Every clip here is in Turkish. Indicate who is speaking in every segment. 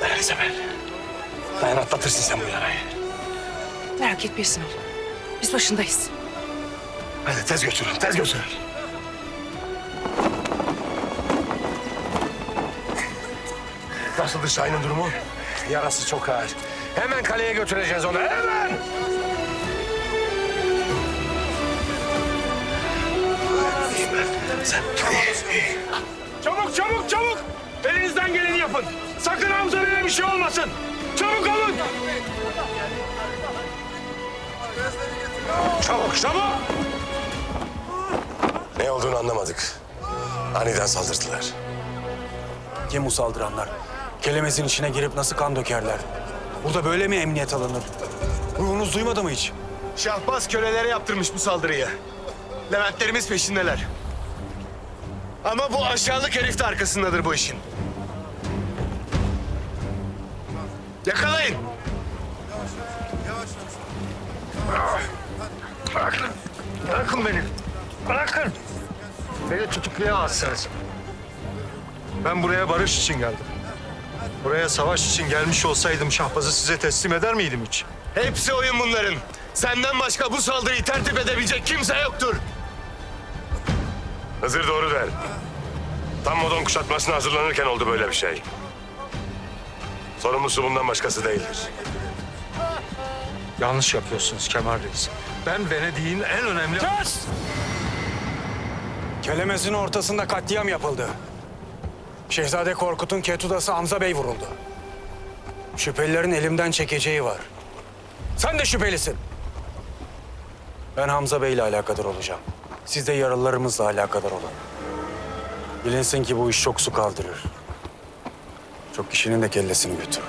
Speaker 1: Dayan Isabel. Dayan atlatırsın sen bu yarayı.
Speaker 2: Merak etme İsmail. Biz başındayız.
Speaker 1: Hadi tez götürün, tez götürün. Nasıldı Şahin'in durumu? Yarası çok ağır. Hemen kaleye götüreceğiz onu, hemen! Sen iyi, iyi.
Speaker 3: Çabuk çabuk çabuk. Elinizden geleni yapın. Sakın Hamza Bey'e bir şey olmasın. Çabuk olun.
Speaker 1: Çabuk, çabuk! Ne olduğunu anlamadık. Aniden saldırdılar.
Speaker 4: Kim bu saldıranlar? Kelemezin içine girip nasıl kan dökerler? Burada böyle mi emniyet alınır? Ruhunuz duymadı mı hiç?
Speaker 3: Şahbaz kölelere yaptırmış bu saldırıyı. Leventlerimiz peşindeler. Ama bu aşağılık herif de arkasındadır bu işin. Yakalayın. Bırakın. Bırakın beni. Bırakın. Beni tutuklayamazsınız. Ben buraya barış için geldim. Buraya savaş için gelmiş olsaydım Şahbaz'ı size teslim eder miydim hiç? Hepsi oyun bunların. Senden başka bu saldırıyı tertip edebilecek kimse yoktur.
Speaker 1: Hızır doğru der. Tam modon kuşatmasına hazırlanırken oldu böyle bir şey. Sorumlusu bundan başkası değildir.
Speaker 3: Yanlış yapıyorsunuz Kemal Reis. Ben Venedik'in en önemli...
Speaker 4: Kes! Kelemezin ortasında katliam yapıldı. Şehzade Korkut'un ketudası Hamza Bey vuruldu. Şüphelilerin elimden çekeceği var. Sen de şüphelisin. Ben Hamza Bey ile alakadar olacağım. Siz de yaralılarımızla alakadar olun. Bilinsin ki bu iş çok su kaldırır. Çok kişinin de kellesini götürür.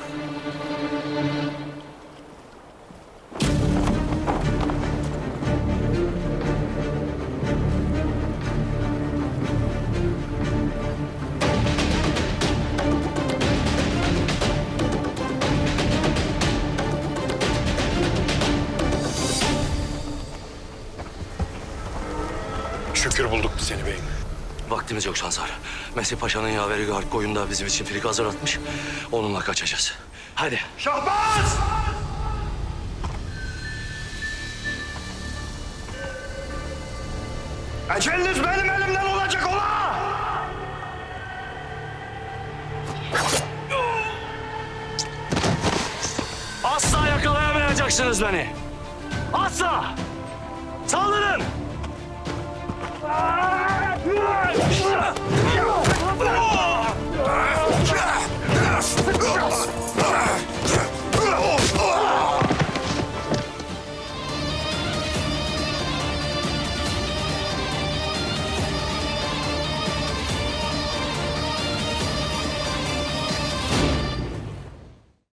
Speaker 1: Şükür bulduk seni beyim.
Speaker 5: Vaktimiz yok Şansar. Mesih Paşa'nın yaveri Garp koyunda bizim için filik hazırlatmış. Onunla kaçacağız. Hadi.
Speaker 3: Şahbaz! Eceliniz benim elimden olacak ola!
Speaker 5: Asla yakalayamayacaksınız beni. Asla. Saldırın.
Speaker 3: Ah!